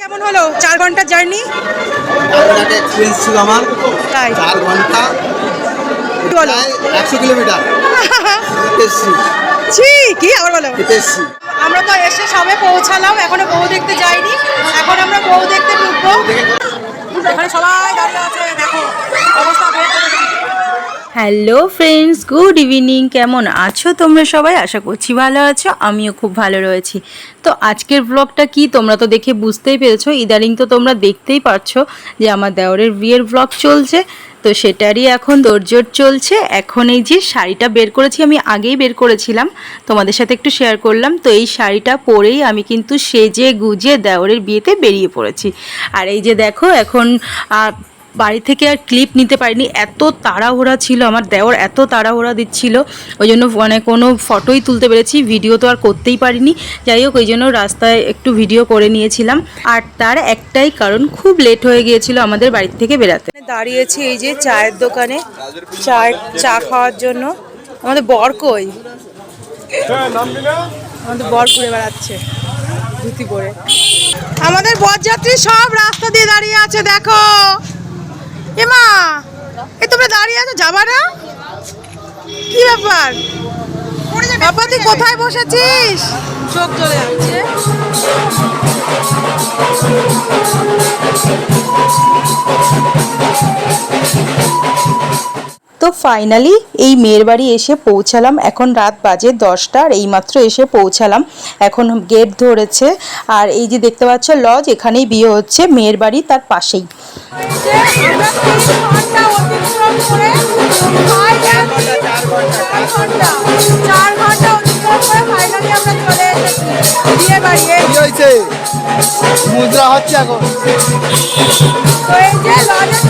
কেমন হলো? চার ঘণ্টার জার্নি এক্সপিরিয়েন্স ছিল আমার তাই। চার ঘণ্টা একশো কিলোমিটার কি আবার বলো? আমরা তো এসে সবে পৌঁছালাম, এখনও বউ দেখতে যাইনি। এখন আমরা বউ দেখতে ঢুকবো। এখানে সবাই দাঁড়িয়ে আছে, দেখো অবস্থা বের করে দিয়েছে। হ্যালো ফ্রেন্ডস গুড ইভিনিং কেমন আছো তোমরা সবাই? আশা করছি ভালো আছো। আমিও খুব ভালো রয়েছি। তো আজকের ব্লগটা কি তোমরা তো দেখে বুঝতেই পেরেছ। ইদানিং তো তোমরা দেখতেই পারছ যে আমার দেওরের বিয়ের ব্লগ চলছে। তো সেটারই এখন দৌড়জোর চলছে। এখন এই যে শাড়িটা বের করেছি, আমি আগেই বের করেছিলাম। তোমাদের সাথে একটু শেয়ার করলাম। তো এই শাড়িটা পরেই আমি কিন্তু সেজে গুজে দেওরের বিয়েতে বেরিয়ে পড়েছি। আর এই যে দেখো, এখন বাড়ি থেকে আর ক্লিপ নিতে পারিনি। এত তাড়াহুড়া ছিল আমার দেওর এত তাড়াহুড়া দিচ্ছিল। ওই জন্য মানে কোনো ফটোই তুলতে পেরেছি ভিডিও তো আর করতেই পারিনি। যাই হোক ওই জন্য রাস্তায় একটু ভিডিও করে নিয়েছিলাম। আর তার একটাই কারণ খুব লেট হয়ে গিয়েছিল আমাদের বাড়ি থেকে বেরাতে। দাঁড়িয়েছি এই যে চায়ের দোকানে চায় চা খাওয়ার জন্য। আমাদের বর কই? আমাদের বর ঘুরে বেড়াচ্ছে ধুতি পরে। আমাদের বরযাত্রী সব রাস্তা দিয়ে দাঁড়িয়ে আছে দেখো। এমা এ তোমরা দাঁড়িয়ে আছো, যাবা না? কি ব্যাপার? বাবা তুই কোথায় বসেছিস? চোখ চলে যাচ্ছে। ফাইনালি এই মেয়ের বাড়ি এসে পৌঁছালাম। এখন রাত বাজে দশটা আর এইমাত্র এসে পৌঁছালাম। এখন গেট ধরেছে আর এই যে দেখতে পাচ্ছ লজ এখানেই বিয়ে হচ্ছে মেয়ের বাড়ি তার পাশেই। যে আমরা তিন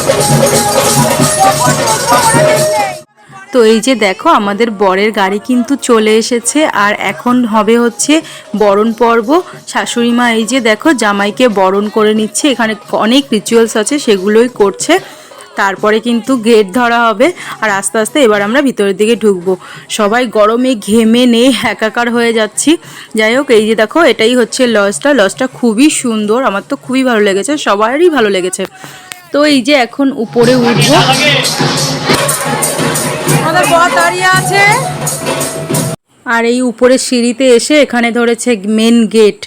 নেই। তো এই যে দেখো, আমাদের বরের গাড়ি কিন্তু চলে এসেছে। আর এখন হবে হচ্ছে বরণ পর্ব। শাশুড়ি মা এই যে দেখো, জামাইকে বরণ করে নিচ্ছে। এখানে অনেক রিচুয়ালস আছে, সেগুলোই করছে। তারপরে কিন্তু গেট ধরা হবে। আর আস্তে আস্তে এবার আমরা ভিতরের দিকে ঢুকবো। সবাই গরমে ঘেমে নে একাকার হয়ে যাচ্ছি। যাই হোক, এই যে দেখো, এটাই হচ্ছে লজটা। লজটা খুবই সুন্দর। আমার তো খুবই ভালো লেগেছে। সবারই ভালো লেগেছে। তো এই যে এখন উপরে উঠবো। আমাদের বর দাঁড়িয়ে আছে। আর এই উপরে সিঁড়িতে এসে এখানে ধরেছে মেন গেট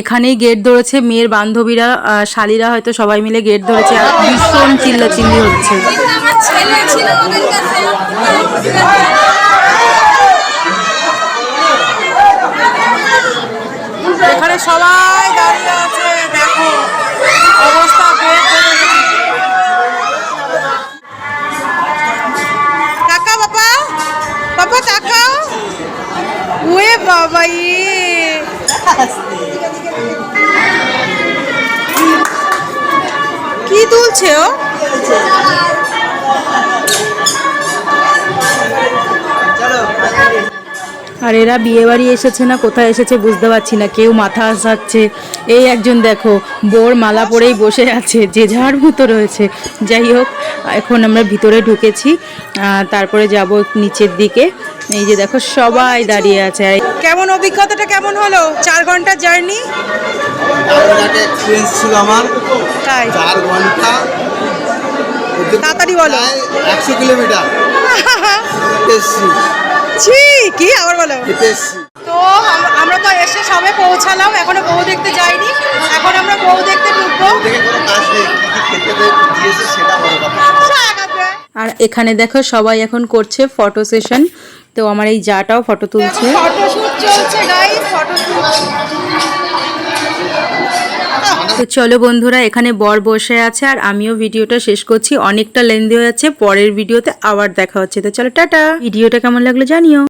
এখানেই গেট ধরেছে মেয়ের বান্ধবীরা শালীরা হয়তো সবাই মিলে গেট ধরেছে। আর ভীষণ চিল্লাচিল্লি হচ্ছে। এখানে সবাই ওয়ে বাবা ইয়ে কি তুলছে ও? আর এরা বিয়ে বাড়ি এসেছে না কোথায় এসেছে বুঝতে পারছি না কেউ মাথা আসাচ্ছে এই একজন দেখো বোর মালা পরেই বসে আছে যে যার মতো রয়েছে। যাই হোক এখন আমরা ভিতরে ঢুকেছি তারপরে যাব নিচের দিকে। এই যে দেখো সবাই দাঁড়িয়ে আছে। কেমন অভিজ্ঞতাটা কেমন হলো? চার ঘণ্টার জার্নি? ছিল আমার। তাই? চার ঘণ্টা তাড়াতাড়ি বলো। একশো কিলোমিটার। ছি কি আবার বলো? তো আমরা তো এসে সবে পৌঁছালাম এখনও বউ দেখতে যাইনি। এখন আমরা বউ দেখতে ঢুকবো। আর এখানে দেখো সবাই এখন করছে ফটো সেশন তো আমার এই জাটাও ফটো তুলছে। ফটোশুট চলছে গাইস ফটোশুট তো চলো বন্ধুরা, এখানে বর বসে আছে আর আমিও ভিডিওটা শেষ করছি। অনেকটা লেন্দি হয়ে যাচ্ছে, পরের ভিডিওতে আবার দেখা হচ্ছে। তো চলো, টাটা। ভিডিওটা কেমন লাগল জানিও।